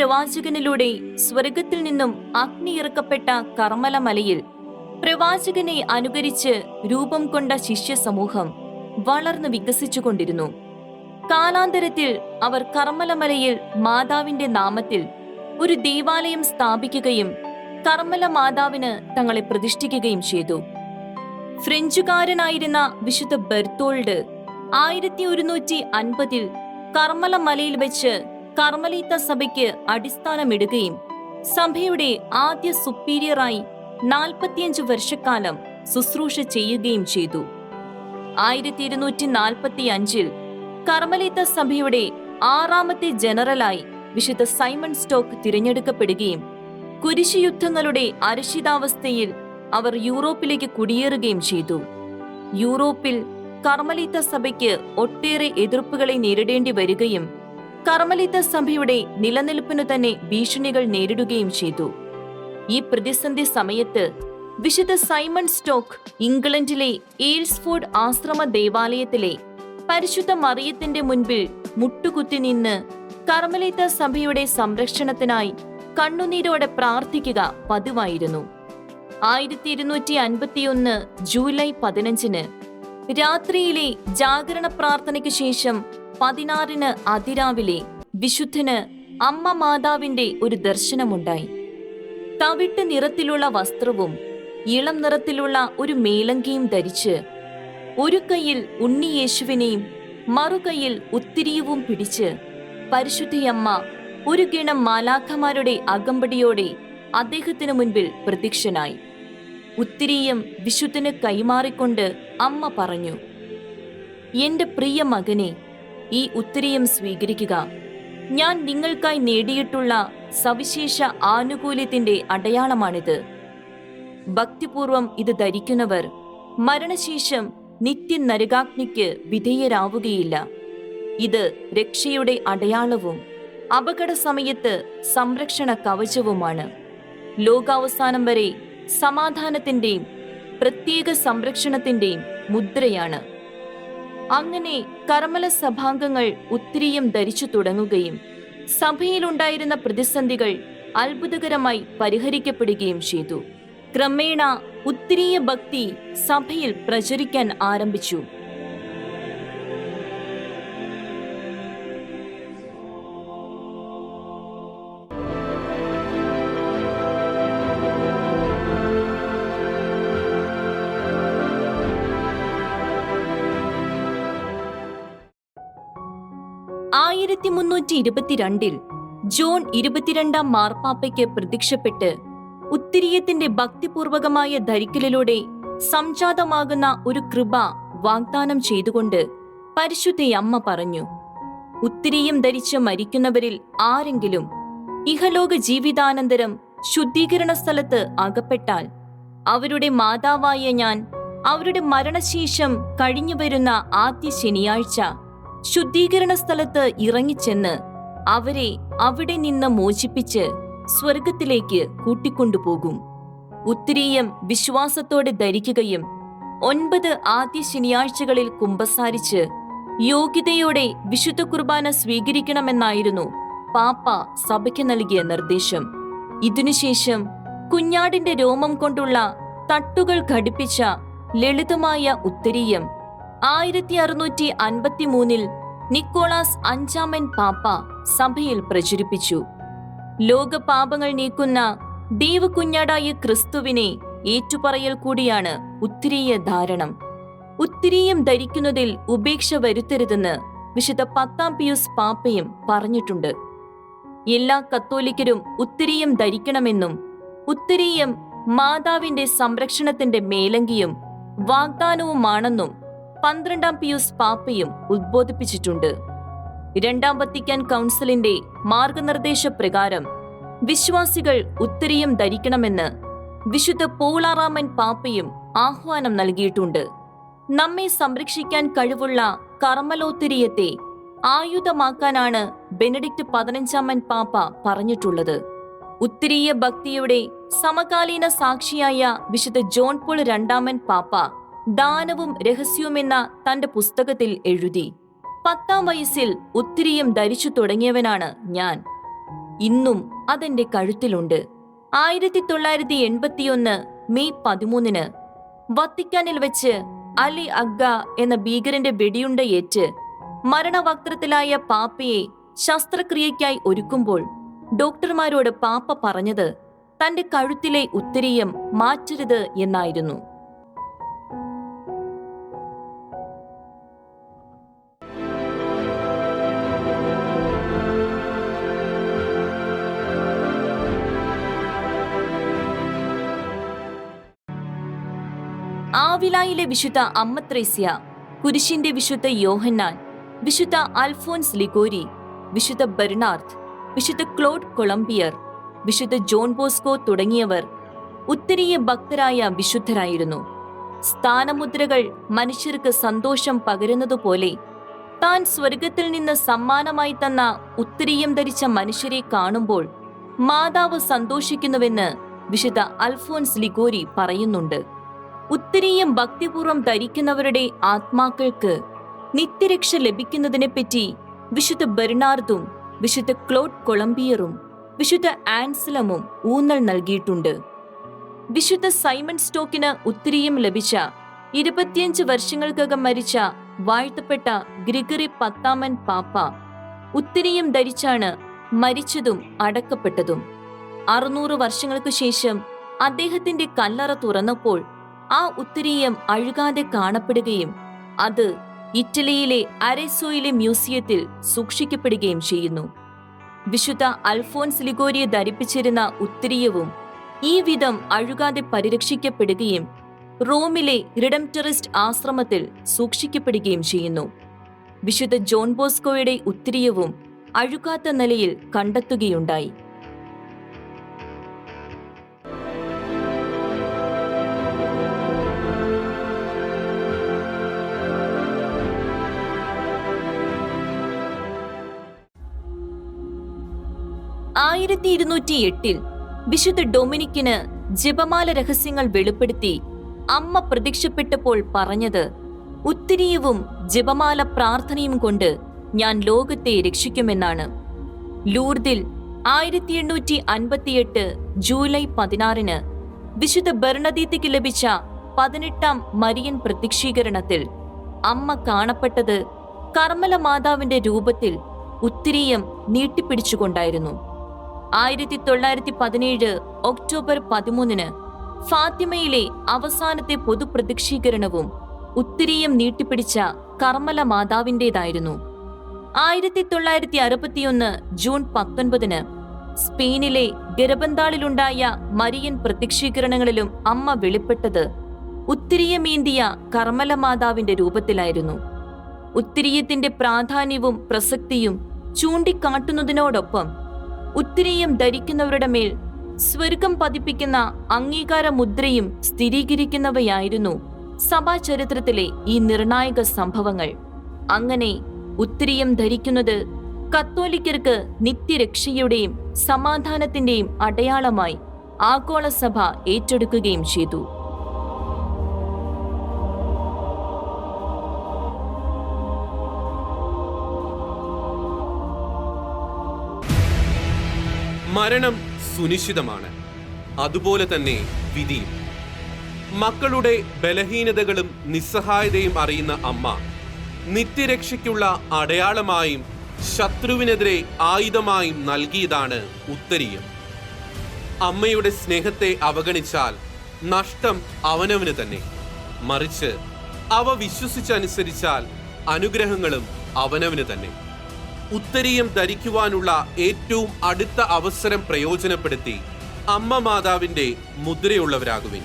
പ്രവാചകനിലൂടെ സ്വർഗത്തിൽ നിന്നും അഗ്നി ഇറക്കപ്പെട്ട മലയിൽ പ്രവാചകനെ അനുകരിച്ച് രൂപം കൊണ്ട ശിഷ്യ സമൂഹം വളർന്നു വികസിച്ചുകൊണ്ടിരുന്നു. കാലാന്തരത്തിൽ അവർ കർമ്മലമലയിൽ മാതാവിന്റെ നാമത്തിൽ ഒരു ദേവാലയം സ്ഥാപിക്കുകയും കർമ്മല മാതാവിന് തങ്ങളെ പ്രതിഷ്ഠിക്കുകയും ചെയ്തു. ഫ്രഞ്ചുകാരനായിരുന്ന വിശുദ്ധ ബെർത്തോൾഡ് ആയിരത്തി ഒരുന്നൂറ്റി അൻപതിൽ കർമ്മല മലയിൽ വെച്ച് കർമ്മലീത്ത സഭയ്ക്ക് അടിസ്ഥാനമിടുകയും സഭയുടെ ആദ്യ സുപ്പീരിയറായി നാൽപ്പത്തിയഞ്ച് വർഷക്കാലം ശുശ്രൂഷ ചെയ്യുകയും ചെയ്തു. ആയിരത്തി ഇരുന്നൂറ്റി നാൽപ്പത്തി അഞ്ചിൽ കർമ്മലീത്ത സഭയുടെ ആറാമത്തെ ജനറലായി വിശുദ്ധ സൈമൺ സ്റ്റോക്ക് തിരഞ്ഞെടുക്കപ്പെടുകയും കുരിശുയുദ്ധങ്ങളുടെ അരക്ഷിതാവസ്ഥയിൽ അവർ യൂറോപ്പിലേക്ക് കുടിയേറുകയും ചെയ്തു. യൂറോപ്പിൽ കർമ്മലീത്ത സഭയ്ക്ക് ഒട്ടേറെ എതിർപ്പുകളെ നേരിടേണ്ടി വരികയും കർമ്മലീത്ത സഭയുടെ നിലനിൽപ്പിനു തന്നെ ഭീഷണികൾ നേരിടുകയും ചെയ്തു. ഈ പ്രതിസന്ധി സമയത്ത് വിശുദ്ധ സൈമൺ സ്റ്റോക്ക് ഇംഗ്ലണ്ടിലെ എയിൽസ്ഫോർഡ് ആശ്രമ ദേവാലയത്തിലെ പരിശുദ്ധ മറിയത്തിന്റെ മുൻപിൽ മുട്ടുകുത്തി നിന്ന് കർമ്മലിത സഭയുടെ സംരക്ഷണത്തിനായി കണ്ണുനീരോടെ പ്രാർത്ഥിക്കുക പതിവായിരുന്നു. ആയിരത്തി ഇരുന്നൂറ്റി അൻപത്തിയൊന്ന് ജൂലൈ പതിനഞ്ചിന് രാത്രിയിലെ ജാഗരണ പ്രാർത്ഥനയ്ക്ക് ശേഷം പതിനാറിന് അതിരാവിലെ വിശുദ്ധന് അമ്മ മാതാവിന്റെ ഒരു ദർശനമുണ്ടായി. തവിട്ട് നിറത്തിലുള്ള വസ്ത്രവും ഇളം നിറത്തിലുള്ള ഒരു മേലങ്കിയും ധരിച്ച് ഒരു കൈയിൽ ഉണ്ണിയേശുവിനെയും മറുകൈയിൽ ഉത്തിരിയവും പിടിച്ച് പരിശുദ്ധയമ്മ ഒരു ഗിണം മാലാഖമാരുടെ അകമ്പടിയോടെ അദ്ദേഹത്തിനു മുൻപിൽ പ്രത്യക്ഷനായി. ഉത്തിരിയും വിശുദ്ധന് കൈമാറിക്കൊണ്ട് അമ്മ പറഞ്ഞു എന്റെ പ്രിയ മകനെ ഈ ഉത്തരീയം സ്വീകരിക്കുക. ഞാൻ നിങ്ങൾക്കായി നേടിയിട്ടുള്ള സവിശേഷ ആനുകൂല്യത്തിന്റെ അടയാളമാണിത്. ഭക്തിപൂർവം ഇത് ധരിക്കുന്നവർ മരണശേഷം നിത്യ നരകാഗ്നിക്ക് വിധേയരാവുകയില്ല. ഇത് രക്ഷയുടെ അടയാളവും അപകട സമയത്ത് സംരക്ഷണ കവചവുമാണ്. ലോകാവസാനം വരെ സമാധാനത്തിന്റെയും പ്രത്യേക സംരക്ഷണത്തിന്റെയും മുദ്രയാണ്. അങ്ങനെ കർമ്മല സഭാംഗങ്ങൾ ഒത്തിരിയും ധരിച്ചു തുടങ്ങുകയും സഭയിലുണ്ടായിരുന്ന പ്രതിസന്ധികൾ അത്ഭുതകരമായി പരിഹരിക്കപ്പെടുകയും ചെയ്തു. ക്രമേണ ഉത്തിരീയ ഭക്തി സഭയിൽ പ്രചരിക്കാൻ ആരംഭിച്ചു. ആയിരത്തി മുന്നൂറ്റി ഇരുപത്തിരണ്ടിൽ ജോൺ ഇരുപത്തിരണ്ടാം മാർപ്പാപ്പയ്ക്ക് പ്രത്യക്ഷപ്പെട്ട് ഉത്തിരിയത്തിന്റെ ഭക്തിപൂർവകമായ ധരിക്കലിലൂടെ സംജാതമാകുന്ന ഒരു കൃപ വാഗ്ദാനം ചെയ്തുകൊണ്ട് പരിശുദ്ധയമ്മ പറഞ്ഞു ഉത്തിരിയും ധരിച്ച് മരിക്കുന്നവരിൽ ആരെങ്കിലും ഇഹലോക ജീവിതാനന്തരം ശുദ്ധീകരണ സ്ഥലത്ത് അകപ്പെട്ടാൽ അവരുടെ മാതാവായ ഞാൻ അവരുടെ മരണശേഷം കഴിഞ്ഞുവരുന്ന ആദ്യ ശനിയാഴ്ച ശുദ്ധീകരണ സ്ഥലത്ത് ഇറങ്ങിച്ചെന്ന് അവരെ അവിടെ നിന്ന് മോചിപ്പിച്ച് സ്വർഗത്തിലേക്ക് കൂട്ടിക്കൊണ്ടുപോകും. ഉത്തിരീയം വിശ്വാസത്തോടെ ധരിക്കുകയും ഒൻപത് ആദ്യ ശനിയാഴ്ചകളിൽ കുമ്പസാരിച്ച് യോഗ്യതയോടെ വിശുദ്ധ കുർബാന സ്വീകരിക്കണമെന്നായിരുന്നു പാപ്പ സഭയ്ക്ക് നൽകിയ നിർദ്ദേശം. ഇതിനുശേഷം കുഞ്ഞാടിന്റെ രോമം കൊണ്ടുള്ള തട്ടുകൾ ഘടിപ്പിച്ച ലളിതമായ ഉത്തരീയം ആയിരത്തി അറുന്നൂറ്റി അൻപത്തിമൂന്നിൽ നിക്കോളാസ് അഞ്ചാമൻ പാപ്പ സഭയിൽ പ്രചരിപ്പിച്ചു. ലോക പാപങ്ങൾ നീക്കുന്ന ദൈവകുഞ്ഞാടായ ക്രിസ്തുവിനെ ഏറ്റുപറയൽ കൂടിയാണ് ഉത്തിരീയ ധാരണം. ഉത്തിരീയം ധരിക്കുന്നതിൽ ഉപേക്ഷ വരുത്തരുതെന്ന് വിശുദ്ധ പത്താം പിയൂസ് പാപ്പയും പറഞ്ഞിട്ടുണ്ട്. എല്ലാ കത്തോലിക്കരും ഉത്തിരീയം ധരിക്കണമെന്നും ഉത്തിരീയം മാതാവിന്റെ സംരക്ഷണത്തിന്റെ മേലങ്കിയും വാഗ്ദാനവുമാണെന്നും പന്ത്രണ്ടാം പിയൂസ് പാപ്പയും ഉദ്ബോധിപ്പിച്ചിട്ടുണ്ട്. രണ്ടാം വത്തിക്കാൻ കൗൺസിലിന്റെ മാർഗനിർദ്ദേശ പ്രകാരം വിശ്വാസികൾ ഉത്തരീയം ധരിക്കണമെന്ന് വിശുദ്ധ പോളാറാമൻ പാപ്പയും ആഹ്വാനം നൽകിയിട്ടുണ്ട്. നമ്മെ സംരക്ഷിക്കാൻ കഴിവുള്ള കർമ്മലോത്തരീയത്തെ ആയുധമാക്കാനാണ് ബെനഡിക്റ്റ് പതിനഞ്ചാമൻ പാപ്പ പറഞ്ഞിട്ടുള്ളത്. ഉത്തരീയ ഭക്തിയുടെ സമകാലീന സാക്ഷിയായ വിശുദ്ധ ജോൺ പോൾ രണ്ടാമൻ പാപ്പ ദാനവും രഹസ്യവും എന്ന തന്റെ പുസ്തകത്തിൽ എഴുതി. പത്താം വയസ്സിൽ ഒത്തിരിയും ധരിച്ചു തുടങ്ങിയവനാണ് ഞാൻ. ഇന്നും അതെന്റെ കഴുത്തിലുണ്ട്. ആയിരത്തി തൊള്ളായിരത്തി എൺപത്തിയൊന്ന് മെയ് പതിമൂന്നിന് വത്തിക്കാനിൽ വെച്ച് അലി അഗ്ഗ എന്ന ഭീകരന്റെ വെടിയുണ്ടയേറ്റ് മരണവക്ത്രത്തിലായ പാപ്പയെ ശസ്ത്രക്രിയയ്ക്കായി ഒരുക്കുമ്പോൾ ഡോക്ടർമാരോട് പാപ്പ പറഞ്ഞത് തന്റെ കഴുത്തിലെ ഉത്തരീയം മാറ്റരുത് എന്നായിരുന്നു. ആവിലായിലെ വിശുദ്ധ അമ്മത്രേസ്യ കുരിശിന്റെ വിശുദ്ധ യോഹന്നാൻ വിശുദ്ധ അൽഫോൻസ് ലിഗോരി വിശുദ്ധ ബെർണാർത്ത് വിശുദ്ധ ക്ലോഡ് കൊളംബിയർ വിശുദ്ധ ജോൺ ബോസ്കോ തുടങ്ങിയവർ ഉത്തരീയ ഭക്തരായ വിശുദ്ധരായിരുന്നു. സ്ഥാനമുദ്രകൾ മനുഷ്യർക്ക് സന്തോഷം പകരുന്നതുപോലെ താൻ സ്വർഗത്തിൽ നിന്ന് സമ്മാനമായി തന്ന ഉത്തരീയം ധരിച്ച മനുഷ്യരെ കാണുമ്പോൾ മാതാവ് സന്തോഷിക്കുന്നുവെന്ന് വിശുദ്ധ അൽഫോൻസ് ലിഗോരി പറയുന്നുണ്ട്. ഉത്തരീയം ഭക്തിപൂർവം ധരിക്കുന്നവരുടെ ആത്മാക്കൾക്ക് നിത്യരക്ഷ ലഭിക്കുന്നതിനെപ്പറ്റി വിശുദ്ധ ബെർണാർദും വിശുദ്ധ ക്ലോഡ് കൊളംബിയറും വിശുദ്ധ ആൻസലമും ഊന്നൽ നൽകിയിട്ടുണ്ട്. വിശുദ്ധ സൈമൺ സ്റ്റോക്കിന് ഉത്തരീയം ലഭിച്ച ഇരുപത്തിയഞ്ച് വർഷങ്ങൾക്കകം മരിച്ച വാഴ്ത്തപ്പെട്ട ഗ്രിഗറി പത്താമൻ പാപ്പ ഉത്തരീയം ധരിച്ചാണ് മരിച്ചതും അടക്കപ്പെട്ടതും. അറുന്നൂറ് വർഷങ്ങൾക്കു ശേഷം അദ്ദേഹത്തിന്റെ കല്ലറ തുറന്നപ്പോൾ ആ ഉത്തരീയം അഴുകാതെ കാണപ്പെടുകയും അത് ഇറ്റലിയിലെ അരെസോയിലെ മ്യൂസിയത്തിൽ സൂക്ഷിക്കപ്പെടുകയും ചെയ്യുന്നു. വിശുദ്ധ അൽഫോൻസ് ലിഗോരിയെ ധരിപ്പിച്ചിരുന്ന ഉത്തരീയവും ഈ വിധം അഴുകാതെ പരിരക്ഷിക്കപ്പെടുകയും റോമിലെ റിഡംറ്ററിസ്റ്റ് ആശ്രമത്തിൽ സൂക്ഷിക്കപ്പെടുകയും ചെയ്യുന്നു. വിശുദ്ധ ജോൺ ബോസ്കോയുടെ ഉത്തരീയവും അഴുകാത്ത നിലയിൽ കണ്ടെത്തുകയുണ്ടായി. ആയിരത്തി ഇരുന്നൂറ്റി എട്ടിൽ വിശുദ്ധ ഡൊമിനിക്കിന് ജപമാല രഹസ്യങ്ങൾ വെളിപ്പെടുത്തി അമ്മ പ്രത്യക്ഷപ്പെട്ടപ്പോൾ പറഞ്ഞത് ഉത്തിരിയവും ജപമാല പ്രാർത്ഥനയും കൊണ്ട് ഞാൻ ലോകത്തെ രക്ഷിക്കുമെന്നാണ്. ലൂർദിൽ ആയിരത്തി എണ്ണൂറ്റി അൻപത്തിയെട്ട് ജൂലൈ പതിനാറിന് വിശുദ്ധ ബർണദീത്തിക്ക് ലഭിച്ച പതിനെട്ടാം മരിയൻ പ്രത്യക്ഷീകരണത്തിൽ അമ്മ കാണപ്പെട്ടത് കർമ്മല മാതാവിന്റെ രൂപത്തിൽ ഉത്തിരിയം നീട്ടിപ്പിടിച്ചുകൊണ്ടായിരുന്നു. ആയിരത്തി തൊള്ളായിരത്തി പതിനേഴ് ഒക്ടോബർ പതിമൂന്നിന് ഫാത്തിമയിലെ അവസാനത്തെ പൊതുപ്രതീക്ഷീകരണവും ഉത്തിരിയും നീട്ടിപ്പിടിച്ച കർമ്മല മാതാവിന്റെതായിരുന്നു. ആയിരത്തി തൊള്ളായിരത്തി അറുപത്തിയൊന്ന് ജൂൺ പത്തൊൻപതിന് സ്പെയിനിലെ ഗരബന്താളിലുണ്ടായ മരിയൻ പ്രത്യക്ഷീകരണങ്ങളിലും അമ്മ വെളിപ്പെട്ടത് ഉത്തിരിയമേന്തിയ കർമ്മല മാതാവിന്റെ രൂപത്തിലായിരുന്നു. ഉത്തിരീയത്തിന്റെ പ്രാധാന്യവും പ്രസക്തിയും ചൂണ്ടിക്കാട്ടുന്നതിനോടൊപ്പം ഉത്തിരീയം ധരിക്കുന്നവരുടെ മേൽ സ്വർഗം പതിപ്പിക്കുന്ന അംഗീകാര മുദ്രയും സ്ഥിരീകരിക്കുന്നവയായിരുന്നു സഭാചരിത്രത്തിലെ ഈ നിർണായക സംഭവങ്ങൾ. അങ്ങനെ ഉത്തിരിയും ധരിക്കുന്നത് കത്തോലിക്കർക്ക് നിത്യരക്ഷയുടെയും സമാധാനത്തിന്റെയും അടയാളമായി ആഗോളസഭ ഏറ്റെടുക്കുകയും ചെയ്തു. മരണം സുനിശ്ചിതമാണ്. അതുപോലെ തന്നെ വിധിയും മക്കളുടെ ബലഹീനതകളും നിസ്സഹായതയും അറിയുന്ന അമ്മ നിത്യരക്ഷയ്ക്കുള്ള അടയാളമായും ശത്രുവിനെതിരെ ആയുധമായും നൽകിയതാണ് ഉത്തരീയം. അമ്മയുടെ സ്നേഹത്തെ അവഗണിച്ചാൽ നഷ്ടം അവനവന് തന്നെ. മറിച്ച് അവ വിശ്വസിച്ചനുസരിച്ചാൽ അനുഗ്രഹങ്ങളും അവനവന് തന്നെ. ഉത്തരീയം ധരിക്കുവാനുള്ള ഏറ്റവും അടുത്ത അവസരം പ്രയോജനപ്പെടുത്തി അമ്മ മാതാവിന്റെ മുദ്രയുള്ളവരാകുവിൻ.